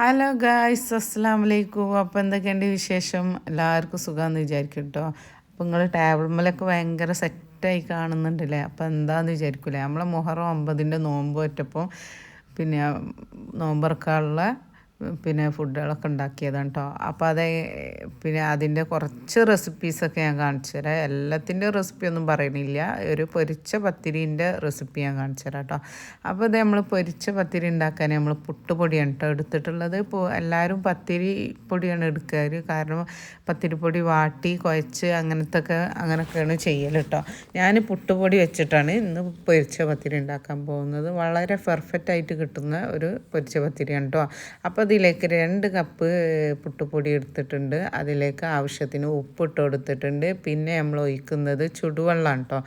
Hello guys അസ്സാം വലൈക്കും അപ്പോൾ എന്തൊക്കെയുണ്ട് വിശേഷം? എല്ലാവർക്കും സുഖമെന്ന് വിചാരിക്കും കേട്ടോ അപ്പോൾ നിങ്ങൾ ടേബിൾമലൊക്കെ ഭയങ്കര സെറ്റായി കാണുന്നുണ്ടല്ലേ? അപ്പോൾ എന്താണെന്ന് വിചാരിക്കില്ലേ നമ്മളെ മുഹറം ഒമ്പതിന്റെ നോമ്പ് പറ്റപ്പോൾ പിന്നെ നോമ്പറക്കാനുള്ള പിന്നെ ഫുഡുകളൊക്കെ ഉണ്ടാക്കിയതാണ് കേട്ടോ അപ്പോൾ അത് പിന്നെ അതിന്റെ കുറച്ച് റെസിപ്പീസൊക്കെ ഞാൻ കാണിച്ചു തരാം. എല്ലാത്തിന്റെ റെസിപ്പി ഒന്നും പറയണില്ല. ഒരു പൊരിച്ച പത്തിരീന്റെ റെസിപ്പി ഞാൻ കാണിച്ചു തരാം കേട്ടോ അപ്പോൾ ഇത് നമ്മൾ പൊരിച്ച പത്തിരി ഉണ്ടാക്കാൻ നമ്മൾ പുട്ടുപൊടിയാണ് കേട്ടോ എടുത്തിട്ടുള്ളത്. ഇപ്പോൾ എല്ലാവരും പത്തിരി പൊടിയാണ് എടുക്കാറ്. കാരണം പത്തിരിപ്പൊടി വാട്ടി കുഴച്ച് അങ്ങനത്തെ ഒക്കെ അങ്ങനെയൊക്കെയാണ് ചെയ്യൽ കേട്ടോ ഞാൻ പുട്ടുപൊടി വെച്ചിട്ടാണ് ഇന്ന് പൊരിച്ച പത്തിരി ഉണ്ടാക്കാൻ പോകുന്നത്. വളരെ പെർഫെക്റ്റ് ആയിട്ട് കിട്ടുന്ന ഒരു പൊരിച്ച പത്തിരിയാണ് കേട്ടോ അപ്പോൾ അതിലേക്ക് രണ്ട് കപ്പ് പുട്ടുപൊടി എടുത്തിട്ടുണ്ട്. അതിലേക്ക് ആവശ്യത്തിന് ഉപ്പിട്ട് കൊടുത്തിട്ടുണ്ട്. പിന്നെ നമ്മൾ ഒഴിക്കുന്നത് ചുടുവെള്ളമാണ് കേട്ടോ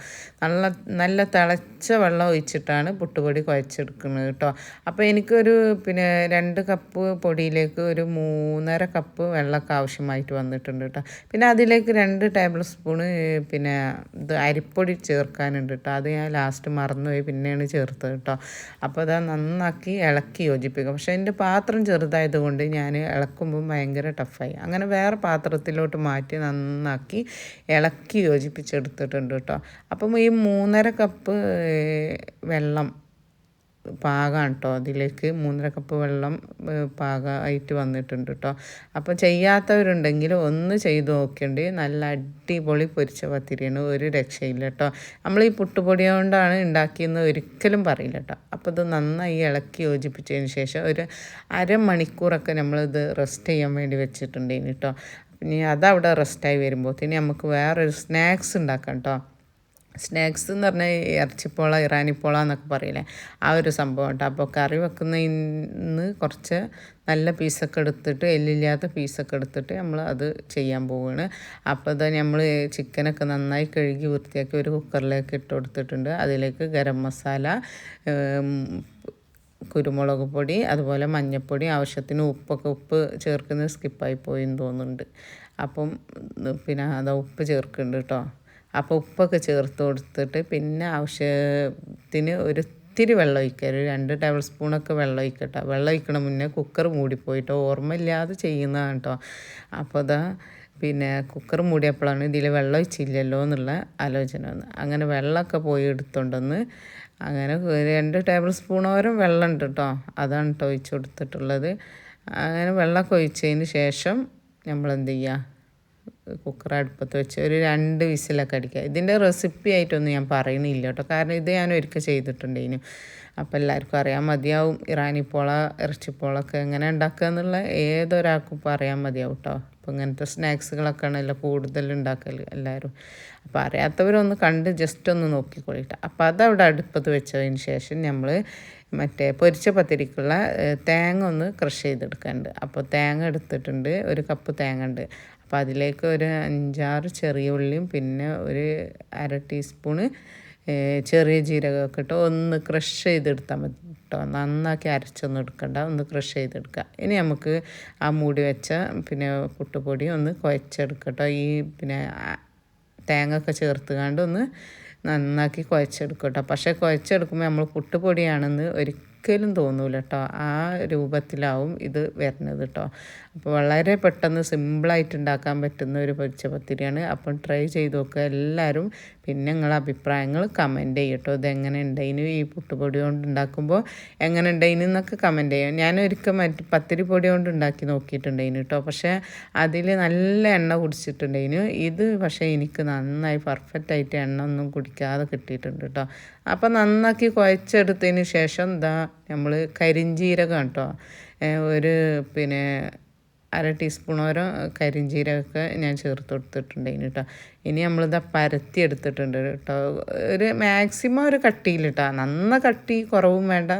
നല്ല നല്ല തിളച്ച വെള്ളം ഒഴിച്ചിട്ടാണ് പുട്ടുപൊടി കുഴച്ചെടുക്കുന്നത് കേട്ടോ അപ്പോൾ എനിക്കൊരു പിന്നെ രണ്ട് കപ്പ് പൊടിയിലേക്ക് ഒരു മൂന്നര കപ്പ് വെള്ളമൊക്കെ ആവശ്യമായിട്ട് വന്നിട്ടുണ്ട് കേട്ടോ പിന്നെ അതിലേക്ക് രണ്ട് ടേബിൾ സ്പൂണ് പിന്നെ ഇത് അരിപ്പൊടി ചേർക്കാനുണ്ട് കേട്ടോ അത് ഞാൻ ലാസ്റ്റ് മറന്നുപോയി പിന്നെയാണ് ചേർത്തത് കേട്ടോ അപ്പോൾ അത് നന്നാക്കി ഇളക്കി യോജിപ്പിക്കുക. പക്ഷേ എന്റെ പാത്രം ചെറുതായി ചെറുതായതുകൊണ്ട് ഞാൻ ഇളക്കുമ്പോൾ ഭയങ്കര ടഫായി. അങ്ങനെ വേറെ പാത്രത്തിലോട്ട് മാറ്റി നന്നാക്കി ഇളക്കി യോജിപ്പിച്ചെടുത്തിട്ടുണ്ട് കേട്ടോ. അപ്പം ഈ മൂന്നര കപ്പ് വെള്ളം പാകമാണ് കേട്ടോ അതിലേക്ക് മൂന്നര കപ്പ് വെള്ളം പാകമായിട്ട് വന്നിട്ടുണ്ട് കേട്ടോ അപ്പോൾ ചെയ്യാത്തവരുണ്ടെങ്കിൽ ഒന്ന് ചെയ്ത് നോക്കേണ്ടി. നല്ല അടിപൊളി പൊരിച്ച പത്തിരിയാണ്. ഒരു രക്ഷയില്ല കേട്ടോ നമ്മൾ ഈ പുട്ടുപൊടി കൊണ്ടാണ് ഉണ്ടാക്കിയെന്ന് ഒരിക്കലും പറയില്ല കേട്ടോ അപ്പോൾ ഇത് നന്നായി ഇളക്കി യോജിപ്പിച്ചതിന് ശേഷം ഒരു അരമണിക്കൂറൊക്കെ നമ്മളിത് റെസ്റ്റ് ചെയ്യാൻ വേണ്ടി വെച്ചിട്ടുണ്ട് കേട്ടോ ഇനി അതവിടെ റെസ്റ്റായി വരുമ്പോഴത്തേന് നമുക്ക് വേറൊരു സ്നാക്സ് ഉണ്ടാക്കാം കേട്ടോ സ്നാക്സ് എന്ന് പറഞ്ഞാൽ ഇറച്ചിപ്പോള ഇറാനിപ്പോള എന്നൊക്കെ പറയില്ലേ? ആ ഒരു സംഭവം കേട്ടോ. അപ്പോൾ കറി വെക്കുന്നതിന് കുറച്ച് നല്ല പീസൊക്കെ എടുത്തിട്ട് എല്ലില്ലാത്ത പീസൊക്കെ എടുത്തിട്ട് നമ്മൾ അത് ചെയ്യാൻ പോവുകയാണ് അപ്പോൾ അത് നമ്മൾ ചിക്കനൊക്കെ നന്നായി കഴുകി വൃത്തിയാക്കി ഒരു കുക്കറിലേക്ക് ഇട്ട് കൊടുത്തിട്ടുണ്ട്. അതിലേക്ക് ഗരം മസാല കുരുമുളക് പൊടി അതുപോലെ മഞ്ഞൾപ്പൊടി ആവശ്യത്തിന് ഉപ്പൊക്കെ. ഉപ്പ് ചേർക്കുന്നത് സ്കിപ്പായി പോയി എന്ന് തോന്നുന്നുണ്ട്. അപ്പം പിന്നെ അത് ഉപ്പ് ചേർക്കുന്നുണ്ട് കേട്ടോ. അപ്പോൾ ഉപ്പൊക്കെ ചേർത്ത് കൊടുത്തിട്ട് പിന്നെ ആവശ്യത്തിന് ഒരു ഇത്തിരി വെള്ളം ഒഴിക്കുക. ഒരു രണ്ട് ടേബിൾ സ്പൂണൊക്കെ വെള്ളം ഒഴിക്കട്ടോ വെള്ളം ഒഴിക്കണ മുന്നേ കുക്കർ മൂടിപ്പോയിട്ടോ. ഓർമ്മയില്ലാതെ ചെയ്യുന്നതാണ് കേട്ടോ. അപ്പോൾ അതാ പിന്നെ കുക്കർ മൂടിയപ്പോഴാണ് ഇതിൽ വെള്ളം ഒഴിച്ചില്ലല്ലോ എന്നുള്ള ആലോചന വന്ന് അങ്ങനെ വെള്ളമൊക്കെ പോയി എടുത്തുകൊണ്ടെന്ന് അങ്ങനെ രണ്ട് ടേബിൾ സ്പൂണോരം വെള്ളം ഉണ്ട് കേട്ടോ. അതാണ് കേട്ടോ ഒഴിച്ചു കൊടുത്തിട്ടുള്ളത്. അങ്ങനെ വെള്ളമൊക്കെ ഒഴിച്ചതിന് ശേഷം നമ്മൾ എന്ത് ചെയ്യുക? കുക്കർ അടുപ്പത്ത് വെച്ച് ഒരു രണ്ട് വിസിലൊക്കെ അടിക്കുക. ഇതിന്റെ റെസിപ്പി ആയിട്ടൊന്നും ഞാൻ പറയണില്ല കേട്ടോ. കാരണം ഇത് ഞാൻ ഒരിക്കൽ ചെയ്തിട്ടുണ്ടേനു അപ്പോൾ എല്ലാവർക്കും അറിയാൻ മതിയാവും. ഇറാനിപ്പോള ഇറച്ചിപ്പോളൊക്കെ എങ്ങനെ ഉണ്ടാക്കുക എന്നുള്ള ഏതൊരാൾക്കും ഇപ്പോൾ അറിയാൻ മതിയാവും കേട്ടോ. അപ്പോൾ ഇങ്ങനത്തെ സ്നാക്സുകളൊക്കെ ആണല്ലോ കൂടുതൽ ഉണ്ടാക്കൽ എല്ലാവരും. അപ്പോൾ അറിയാത്തവരൊന്ന് കണ്ട് ജസ്റ്റ് ഒന്ന് നോക്കിക്കൊള്ളിട്ട്. അപ്പോൾ അതവിടെ അടുപ്പത്ത് വെച്ചതിന് ശേഷം നമ്മൾ മറ്റേ പൊരിച്ച പത്തിരിക്കുള്ള തേങ്ങ ഒന്ന് ക്രഷ് ചെയ്തെടുക്കാനുണ്ട്. അപ്പോൾ തേങ്ങ എടുത്തിട്ടുണ്ട്. ഒരു കപ്പ് തേങ്ങ ഉണ്ട്. അപ്പോൾ അതിലേക്ക് ഒരു അഞ്ചാറ് ചെറിയ ഉള്ളിയും പിന്നെ ഒരു അര ടീസ്പൂണ് ചെറിയ ജീരകമൊക്കെ ഇട്ട് ഒന്ന് ക്രഷ് ചെയ്തെടുത്താൽ മതി കേട്ടോ നന്നാക്കി അരച്ചൊന്നും എടുക്കണ്ട ഒന്ന് ക്രഷ് ചെയ്തെടുക്കുക ഇനി നമുക്ക് ആ മൂടി വെച്ച പിന്നെ പുട്ടുപൊടി ഒന്ന് കുഴച്ചെടുക്കട്ടോ. ഈ പിന്നെ തേങ്ങ ഒക്കെ ചേർത്ത് കണ്ട് ഒന്ന് നന്നാക്കി കുഴച്ചെടുക്കട്ടോ. പക്ഷേ കുഴച്ചെടുക്കുമ്പോൾ നമ്മൾ പുട്ടുപൊടിയാണെന്ന് ഒരിക്കലും തോന്നൂല കേട്ടോ ആ രൂപത്തിലാവും ഇത് വരുന്നത് കേട്ടോ അപ്പോൾ വളരെ പെട്ടെന്ന് സിമ്പിളായിട്ട് ഉണ്ടാക്കാൻ പറ്റുന്ന ഒരു പൊരിച്ച പത്തിരിയാണ് അപ്പം ട്രൈ ചെയ്ത് നോക്കുക എല്ലാവരും പിന്നെ നിങ്ങളെ അഭിപ്രായങ്ങൾ കമന്റ് ചെയ്യട്ടോ ഇതെങ്ങനെ ഉണ്ടായിന് ഈ പുട്ടുപൊടി കൊണ്ട് ഉണ്ടാക്കുമ്പോൾ എങ്ങനെ ഉണ്ടായിന് എന്നൊക്കെ കമന്റ് ചെയ്യാം. ഞാൻ ഒരിക്കൽ മറ്റ് പത്തിരി പൊടി കൊണ്ട് ഉണ്ടാക്കി നോക്കിയിട്ടുണ്ടായിന് കേട്ടോ പക്ഷേ അതിൽ നല്ല എണ്ണ കുടിച്ചിട്ടുണ്ടായിന് ഇത് പക്ഷേ എനിക്ക് നന്നായി പെർഫെക്റ്റ് ആയിട്ട് എണ്ണ ഒന്നും കുടിക്കാതെ കിട്ടിയിട്ടുണ്ട് കേട്ടോ അപ്പോൾ നന്നാക്കി കുഴച്ചെടുത്തതിന് ശേഷം എന്താ നമ്മൾ കരിഞ്ചീരകം കേട്ടോ. ഒരു പിന്നെ അര ടീസ്പൂണോരം കരിഞ്ചീരകമൊക്കെ ഞാൻ ചേർത്ത് കൊടുത്തിട്ടുണ്ടായിന് കേട്ടോ. ഇനി നമ്മളിതാ പരത്തി എടുത്തിട്ടുണ്ട് കേട്ടോ. ഒരു മാക്സിമം ഒരു കട്ടിയിൽ കേട്ടോ. നന്ന കട്ടി കുറവും വേണ്ട.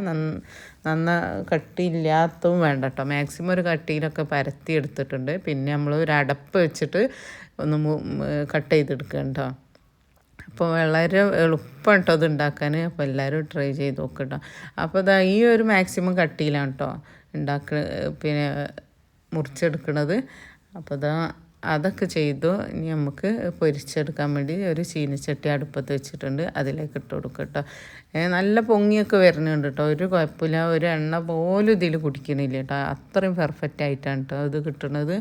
നന്ന കട്ടിയില്ലാത്തതും വേണ്ട കേട്ടോ. മാക്സിമം ഒരു കട്ടിയിലൊക്കെ പരത്തി എടുത്തിട്ടുണ്ട് പിന്നെ നമ്മൾ ഒരു അടപ്പ് വെച്ചിട്ട് ഒന്ന് കട്ട് ചെയ്തെടുക്കുക കേട്ടോ. അപ്പോൾ വളരെ എളുപ്പം കേട്ടോ അത് ഉണ്ടാക്കാൻ അപ്പോൾ എല്ലാവരും ട്രൈ ചെയ്ത് നോക്കട്ടോ അപ്പോൾ ഇതാ ഈ ഒരു മാക്സിമം കട്ടിയിലാണ് കേട്ടോ ഉണ്ടാക്ക പിന്നെ മുറിച്ചെടുക്കണത്. അപ്പോൾ ഇതാ അതൊക്കെ ചെയ്തു. ഇനി നമുക്ക് പൊരിച്ചെടുക്കാൻ വേണ്ടി ഒരു ചീനച്ചട്ടി അടുപ്പത്ത് വെച്ചിട്ടുണ്ട്. അതിലേക്ക് ഇട്ട് കൊടുക്കുക കേട്ടോ നല്ല പൊങ്ങിയൊക്കെ വരുന്നുണ്ട് കേട്ടോ ഒരു കുഴപ്പമില്ല ഒരു എണ്ണ പോലും ഇതിൽ കുടിക്കണില്ല കേട്ടോ അത്രയും പെർഫെക്റ്റ് ആയിട്ടാണ് കേട്ടോ ഇത് കിട്ടുന്നത്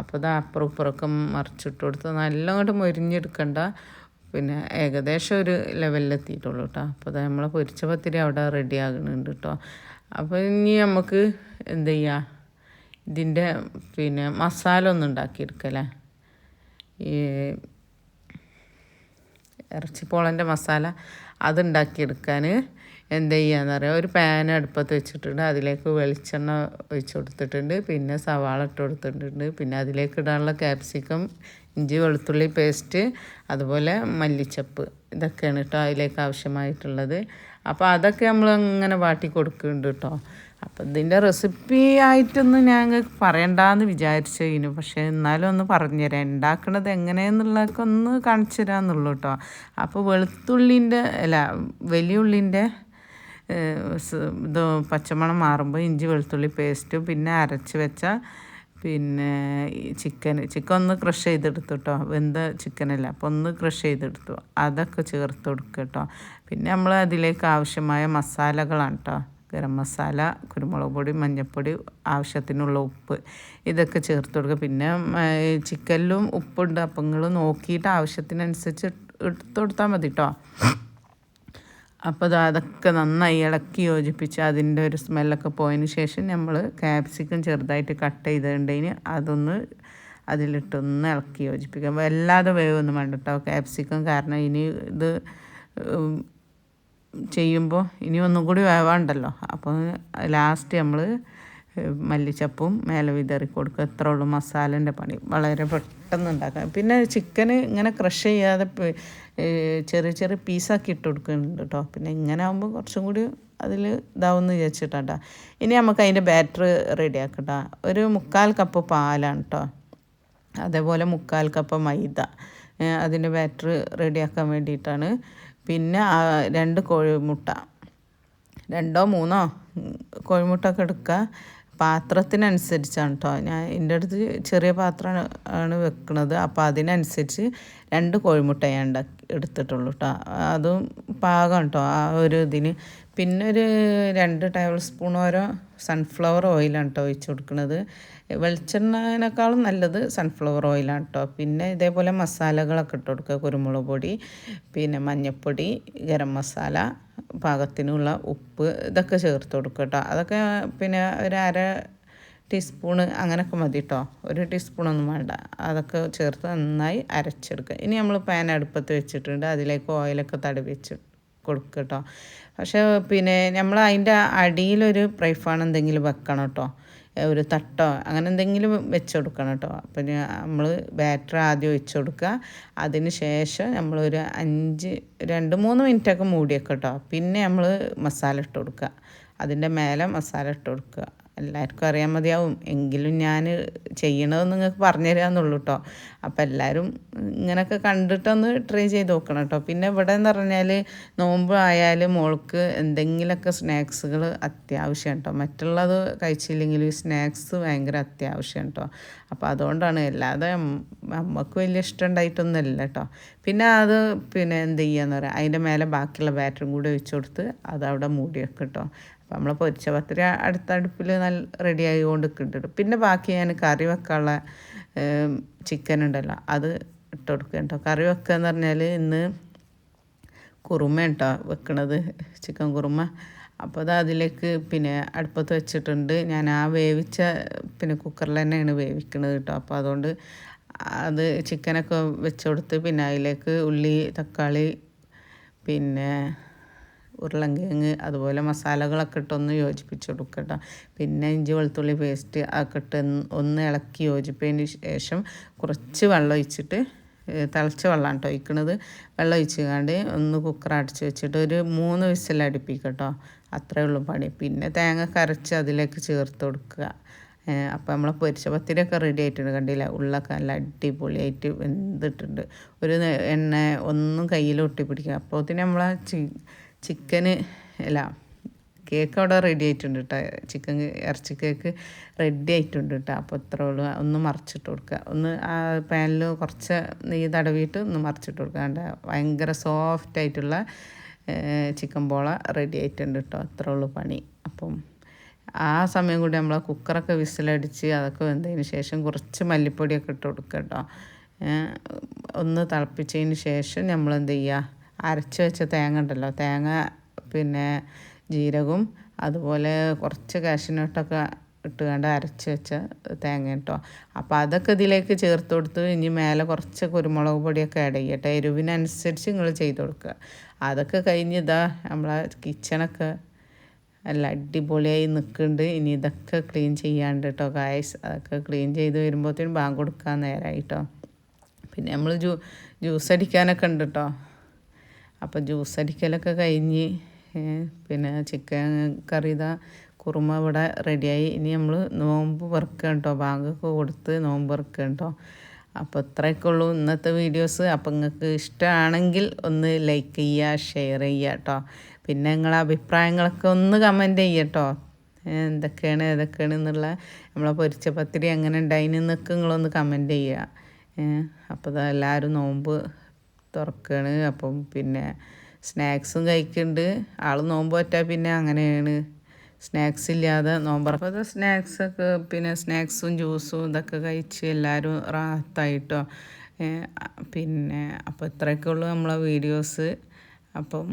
അപ്പോൾ ഇത് അപ്പുറം ഇപ്പുറമൊക്കെ മറിച്ചിട്ട് കൊടുത്ത്. നല്ലോണം മൊരിഞ്ഞെടുക്കണ്ട. പിന്നെ ഏകദേശം ഒരു ലെവലിലെത്തിയിട്ടുള്ളൂ കേട്ടോ അപ്പോൾ നമ്മളെ പൊരിച്ച പത്തിരി അവിടെ റെഡി ആകുന്നുണ്ട് കേട്ടോ അപ്പോൾ ഇനി നമുക്ക് എന്ത് ചെയ്യുക ഇതിന്റെ പിന്നെ മസാല ഒന്ന് ഉണ്ടാക്കിയെടുക്കല്ലേ ഈ ഇറച്ചിപ്പോളന്റെ മസാല അതുണ്ടാക്കിയെടുക്കാൻ എന്ത് ചെയ്യാന്ന് പറയുക ഒരു പാൻ അടുപ്പത്ത് വെച്ചിട്ടുണ്ട്. അതിലേക്ക് വെളിച്ചെണ്ണ ഒഴിച്ച് കൊടുത്തിട്ടുണ്ട്. പിന്നെ സവാള ഇട്ട് കൊടുത്തിട്ടുണ്ട്. പിന്നെ അതിലേക്ക് ഇടാനുള്ള ക്യാപ്സിക്കം ഇഞ്ചി വെളുത്തുള്ളി പേസ്റ്റ് അതുപോലെ മല്ലിച്ചപ്പ്. ഇതൊക്കെയാണ് കേട്ടോ അതിലേക്ക് ആവശ്യമായിട്ടുള്ളത്. അപ്പോൾ അതൊക്കെ നമ്മൾ അങ്ങനെ വാട്ടി കൊടുക്കുന്നുണ്ട് കേട്ടോ. അപ്പം ഇതിന്റെ റെസിപ്പി ആയിട്ടൊന്നും ഞാൻ പറയണ്ടെന്ന് വിചാരിച്ചു പക്ഷേ എന്നാലും ഒന്ന് പറഞ്ഞുതരാം. ഉണ്ടാക്കണത് എങ്ങനെയെന്നുള്ളതൊക്കെ ഒന്ന് കാണിച്ചു തരാമെന്നുള്ളൂ കേട്ടോ. അപ്പോൾ വെളുത്തുള്ളിന്റെ അല്ല വലിയ ഉള്ളിന്റെ ഇത് പച്ചമണം മാറുമ്പോൾ ഇഞ്ചി വെളുത്തുള്ളി പേസ്റ്റ് പിന്നെ അരച്ച് വെച്ച പിന്നെ ചിക്കൻ ചിക്കൻ ഒന്ന് ക്രഷ് ചെയ്തെടുത്തു കേട്ടോ വെന്ത ചിക്കനല്ല അപ്പോൾ ഒന്ന് ക്രഷ് ചെയ്തെടുത്തു. അതൊക്കെ ചേർത്ത് കൊടുക്കുക കേട്ടോ പിന്നെ നമ്മൾ അതിലേക്ക് ആവശ്യമായ മസാലകളാണ് കേട്ടോ ഗരം മസാല കുരുമുളക് പൊടി മഞ്ഞൾപ്പൊടി ആവശ്യത്തിനുള്ള ഉപ്പ് ഇതൊക്കെ ചേർത്ത് കൊടുക്കുക പിന്നെ ചിക്കനിലും ഉപ്പുണ്ട്. അപ്പം നിങ്ങൾ നോക്കിയിട്ട് ആവശ്യത്തിനനുസരിച്ച് എടുത്തു കൊടുത്താൽ മതി കേട്ടോ അപ്പോൾ അത് അതൊക്കെ നന്നായി ഇളക്കി യോജിപ്പിച്ച് അതിന്റെ ഒരു സ്മെല്ലൊക്കെ പോയതിന് ശേഷം നമ്മൾ ക്യാപ്സിക്കം ചെറുതായിട്ട് കട്ട് ചെയ്തിട്ടുണ്ടെങ്കിൽ അതൊന്ന് അതിലിട്ടൊന്ന് ഇളക്കി യോജിപ്പിക്കാം. വല്ലാതെ വേവൊന്നും വേണ്ട കേട്ടോ ക്യാപ്സിക്കം. കാരണം ഇനി ഇത് ചെയ്യുമ്പോൾ ഇനി ഒന്നും കൂടി വേവാണ്ടല്ലോ. അപ്പോൾ ലാസ്റ്റ് നമ്മൾ മല്ലിച്ചപ്പും മേലെ വിതറി കൊടുക്കുക. എത്ര ഉള്ളൂ മസാലേന്റെ പണി. വളരെ പെട്ടെന്ന് ഉണ്ടാക്കാം പിന്നെ ചിക്കന് ഇങ്ങനെ ക്രഷ് ചെയ്യാതെ ചെറിയ ചെറിയ പീസാക്കി ഇട്ട് കൊടുക്കുന്നുണ്ട് കേട്ടോ പിന്നെ ഇങ്ങനെ ആകുമ്പോൾ കുറച്ചും കൂടി അതിൽ ഇതാവുമെന്ന് വിചാരിച്ചിട്ടാ ഇനി നമുക്ക് അതിന്റെ ബാറ്റർ റെഡി ആക്കട്ടോ. ഒരു മുക്കാൽ കപ്പ് പാലാണ് കേട്ടോ അതേപോലെ മുക്കാൽ കപ്പ് മൈദ അതിന്റെ ബാറ്റർ റെഡിയാക്കാൻ വേണ്ടിയിട്ടാണ്. പിന്നെ രണ്ട് കോഴിമുട്ട. രണ്ടോ മൂന്നോ കോഴിമുട്ട ഒക്കെ എടുക്കുക പാത്രത്തിനനുസരിച്ചാണ് കേട്ടോ ഞാൻ എന്റെ അടുത്ത് ചെറിയ പാത്രമാണ് ആണ് വെക്കുന്നത് അപ്പോൾ അതിനനുസരിച്ച് രണ്ട് കോഴിമുട്ട ഞാൻ എടുത്തിട്ടുള്ളൂ കേട്ടോ അതും പാകം കേട്ടോ ആ ഒരു ഇതിന്. പിന്നെ ഒരു രണ്ട് ടേബിൾ സ്പൂൺ ഓരോ സൺഫ്ലവർ ഓയിലാണ് കേട്ടോ ഒഴിച്ച് കൊടുക്കുന്നത് വെളിച്ചെണ്ണേനേക്കാളും നല്ലത് സൺഫ്ലവർ ഓയിലാണ് കേട്ടോ പിന്നെ ഇതേപോലെ മസാലകളൊക്കെ ഇട്ട് കൊടുക്കുക. കുരുമുളക് പൊടി പിന്നെ മഞ്ഞൾപ്പൊടി ഗരം മസാല പാകത്തിനുള്ള ഉപ്പ് ഇതൊക്കെ ചേർത്ത് കൊടുക്കുക കേട്ടോ അതൊക്കെ പിന്നെ ഒരു അര ടീസ്പൂണ് അങ്ങനെയൊക്കെ മതി കേട്ടോ ഒരു ടീസ്പൂണൊന്നും വേണ്ട. അതൊക്കെ ചേർത്ത് നന്നായി അരച്ചെടുക്കുക. ഇനി നമ്മൾ പാൻ അടുപ്പത്ത് വെച്ചിട്ടുണ്ട്. അതിലേക്ക് ഓയിലൊക്കെ തടവി വെച്ച് കൊടുക്കുക കേട്ടോ പക്ഷേ പിന്നെ നമ്മൾ അതിന്റെ അടിയിലൊരു പ്രൈഫാണ് എന്തെങ്കിലും വെക്കണം കേട്ടോ ഒരു തട്ടോ അങ്ങനെ എന്തെങ്കിലും വെച്ച് കൊടുക്കണം കേട്ടോ അപ്പം നമ്മൾ ബാറ്റർ ആദ്യം ഒഴിച്ച് കൊടുക്കുക അതിന് ശേഷം നമ്മളൊരു അഞ്ച് രണ്ട് മൂന്ന് മിനിറ്റൊക്കെ മൂടിയൊക്കെ കേട്ടോ പിന്നെ നമ്മൾ മസാല ഇട്ട് കൊടുക്കുക അതിന്റെ മേലെ മസാല ഇട്ട് കൊടുക്കുക എല്ലാവർക്കും അറിയാൻ മതിയാവും. എങ്കിലും ഞാൻ ചെയ്യണത് നിങ്ങൾക്ക് പറഞ്ഞു തരാമെന്നുള്ളൂ കേട്ടോ അപ്പം എല്ലാവരും ഇങ്ങനെയൊക്കെ കണ്ടിട്ടൊന്ന് ട്രൈ ചെയ്ത് നോക്കണം കേട്ടോ പിന്നെ ഇവിടെ എന്ന് പറഞ്ഞാൽ നോമ്പ് ആയാലും മോൾക്ക് എന്തെങ്കിലുമൊക്കെ സ്നാക്സുകൾ അത്യാവശ്യം കേട്ടോ മറ്റുള്ളത് കഴിച്ചില്ലെങ്കിൽ സ്നാക്സ് ഭയങ്കര അത്യാവശ്യം കേട്ടോ അപ്പോൾ അതുകൊണ്ടാണ് അല്ലാതെ അമ്മയ്ക്ക് വലിയ ഇഷ്ടം ഉണ്ടായിട്ടൊന്നുമില്ല കേട്ടോ പിന്നെ അത് പിന്നെ എന്ത് ചെയ്യുക എന്ന് പറയാം അതിന്റെ മേലെ ബാക്കിയുള്ള ബാറ്ററും കൂടി വെച്ച് കൊടുത്ത് അതവിടെ മൂടി വെക്കും കേട്ടോ നമ്മൾ പൊരിച്ച പത്തിരി അടുത്ത അടുപ്പിൽ നല്ല റെഡി ആയിക്കൊണ്ട് ഇട്ടിട്ട് പിന്നെ ബാക്കി ഞാൻ കറി വെക്കാനുള്ള ചിക്കൻ ഉണ്ടല്ലോ അത് ഇട്ട് കൊടുക്കുക കേട്ടോ. കറി വെക്കുക എന്ന് പറഞ്ഞാൽ ഇന്ന് കുറുമ കേട്ടോ വെക്കണത് ചിക്കൻ കുറുമ. അപ്പോൾ അത് അതിലേക്ക് പിന്നെ അടുപ്പത്ത് വെച്ചിട്ടുണ്ട്. ഞാൻ ആ വേവിച്ച പിന്നെ കുക്കറിൽ തന്നെയാണ് വേവിക്കുന്നത് കേട്ടോ. അപ്പോൾ അതുകൊണ്ട് അത് ചിക്കനൊക്കെ വെച്ച് കൊടുത്ത് പിന്നെ അതിലേക്ക് ഉള്ളി തക്കാളി പിന്നെ ഉരുളങ്കിഴങ്ങ് അതുപോലെ മസാലകളൊക്കെ ഇട്ടൊന്ന് യോജിപ്പിച്ച് കൊടുക്കട്ടോ. പിന്നെ ഇഞ്ചി വെളുത്തുള്ളി പേസ്റ്റ് ഒക്കെ ഇട്ട് ഒന്ന് ഇളക്കി യോജിപ്പതിന് ശേഷം കുറച്ച് വെള്ളം ഒഴിച്ചിട്ട് തിളച്ച വെള്ളമാണ് കേട്ടോ ഒഴിക്കണത്. വെള്ളം ഒഴിച്ചുകാണ്ട് ഒന്ന് കുക്കർ അടച്ച് വെച്ചിട്ട് ഒരു മൂന്ന് വിസിൽ അടുപ്പിക്കട്ടോ. അത്രേ ഉള്ളൂ പണി. പിന്നെ തേങ്ങ കരച്ച് അതിലേക്ക് ചേർത്ത് കൊടുക്കുക. അപ്പോൾ നമ്മളെ പൊരിച്ച പത്തിരിയൊക്കെ റെഡി ആയിട്ടുണ്ട് കണ്ടില്ല? ഉള്ളൊക്കെ നല്ല അടിപൊളിയായിട്ട് വെന്തിട്ടുണ്ട്. ഒരു എണ്ണ ഒന്നും കയ്യിൽ ഒട്ടിപ്പിടിക്കുക അപ്പോൾ തന്നെ നമ്മളെ ചി ചിക്കന് അല്ല കേക്ക് അവിടെ റെഡി ആയിട്ടുണ്ട് കേട്ടോ ചിക്കൻ ഇറച്ചി കേക്ക് റെഡി ആയിട്ടുണ്ട് കേട്ടോ അപ്പോൾ ഇത്ര ഉള്ളൂ. ഒന്ന് മറിച്ചിട്ട് കൊടുക്കുക ഒന്ന് ആ പാനിൽ കുറച്ച് നെയ്യ് തടവിയിട്ട് ഒന്ന് മറിച്ചിട്ട് കൊടുക്കുക കണ്ട ഭയങ്കര സോഫ്റ്റ് ആയിട്ടുള്ള ചിക്കൻ പോള റെഡി ആയിട്ടുണ്ട് കേട്ടോ അത്ര ഉള്ളൂ പണി. അപ്പം ആ സമയം കൂടി നമ്മൾ കുക്കറൊക്കെ വിസിലടിച്ച് അതൊക്കെ വെന്തതിന് ശേഷം കുറച്ച് മല്ലിപ്പൊടിയൊക്കെ ഇട്ട് കൊടുക്കുക കേട്ടോ ഒന്ന് തിളപ്പിച്ചതിന് ശേഷം നമ്മൾ എന്ത് ചെയ്യുക അരച്ച് വെച്ച തേങ്ങ ഉണ്ടല്ലോ. തേങ്ങ പിന്നെ ജീരകവും അതുപോലെ കുറച്ച് കാഷ്യനട്ടൊക്കെ ഇട്ടുകൊണ്ട് അരച്ച് വെച്ച തേങ്ങ കേട്ടോ. അപ്പോൾ അതൊക്കെ ഇതിലേക്ക് ചേർത്ത് കൊടുത്ത് ഇനി മേലെ കുറച്ച് കുരുമുളക് പൊടിയൊക്കെ ആഡ് ചെയ്യട്ടെ എരിവിനനുസരിച്ച് നിങ്ങൾ ചെയ്ത് കൊടുക്കുക. അതൊക്കെ കഴിഞ്ഞ് ഇതാ നമ്മളെ കിച്ചണൊക്കെ അല്ല അടിപൊളിയായി നിൽക്കുന്നുണ്ട് ഇനി ഇതൊക്കെ ക്ലീൻ ചെയ്യാണ്ട് കേട്ടോ കായസ് അതൊക്കെ ക്ലീൻ ചെയ്ത് വരുമ്പോഴത്തേനും ബാങ്ക് കൊടുക്കാൻ നേരമായി കേട്ടോ. പിന്നെ നമ്മൾ ജ്യൂ ജ്യൂസ് അടിക്കാനൊക്കെ ഉണ്ട് കേട്ടോ. അപ്പോൾ ജ്യൂസ് അടിക്കലൊക്കെ കഴിഞ്ഞ് പിന്നെ ചിക്കൻ കറി ഇതാ കുറുമ ഇവിടെ റെഡിയായി. ഇനി നമ്മൾ നോമ്പ് വർക്ക് കേട്ടോ. ബാങ്കൊക്കെ കൊടുത്ത് നോമ്പ് വർക്ക് കേട്ടോ. അപ്പോൾ ഇത്രയൊക്കെ ഉള്ളൂ ഇന്നത്തെ വീഡിയോസ്. അപ്പോൾ നിങ്ങൾക്ക് ഇഷ്ടമാണെങ്കിൽ ഒന്ന് ലൈക്ക് ചെയ്യുക ഷെയർ ചെയ്യുക കേട്ടോ. പിന്നെ നിങ്ങളെ അഭിപ്രായങ്ങളൊക്കെ ഒന്ന് കമന്റ് ചെയ്യുക കേട്ടോ. എന്തൊക്കെയാണ് ഏതൊക്കെയാണ് എന്നുള്ള നമ്മളെ പൊരിച്ച പത്തിരി എങ്ങനെ ഉണ്ടായിന് എന്നൊക്കെ നിങ്ങളൊന്ന് കമന്റ് ചെയ്യുക. അപ്പോൾ എല്ലാവരും നോമ്പ് തുറക്കുകയാണ് അപ്പം പിന്നെ സ്നാക്സും കഴിക്കുന്നുണ്ട് ആൾ നോമ്പ് പറ്റാൽ പിന്നെ അങ്ങനെയാണ്. സ്നാക്സ് ഇല്ലാതെ നോമ്പറ സ്നാക്സൊക്കെ പിന്നെ സ്നാക്സും ജ്യൂസും ഇതൊക്കെ കഴിച്ച് എല്ലാവരും റാത്തായിട്ടോ പിന്നെ അപ്പോൾ ഇത്രയൊക്കെ ഉള്ളൂ നമ്മളെ വീഡിയോസ്. അപ്പം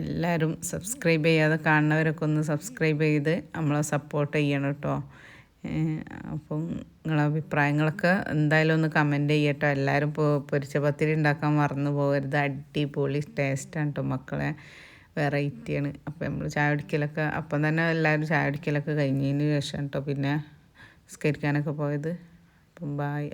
എല്ലാവരും സബ്സ്ക്രൈബ് ചെയ്യാതെ കാണുന്നവരൊക്കെ ഒന്ന് സബ്സ്ക്രൈബ് ചെയ്ത് നമ്മളെ സപ്പോർട്ട് ചെയ്യണം കേട്ടോ. അപ്പം നിങ്ങളെ അഭിപ്രായങ്ങളൊക്കെ എന്തായാലും ഒന്ന് കമന്റ് ചെയ്യട്ടോ. എല്ലാവരും പൊരിച്ച പത്തിരി ഉണ്ടാക്കാൻ മറന്നു പോകരുത്. അടിപൊളി ടേസ്റ്റാണ് കേട്ടോ മക്കളെ. വെറൈറ്റിയാണ് അപ്പോൾ നമ്മൾ ചായ കുടിക്കലൊക്കെ അപ്പം തന്നെ എല്ലാവരും ചായ കുടിക്കലൊക്കെ കഴിഞ്ഞതിന് ശേഷം കേട്ടോ പിന്നെ സ്കരിക്കാനൊക്കെ പോയത്. അപ്പം ബായ്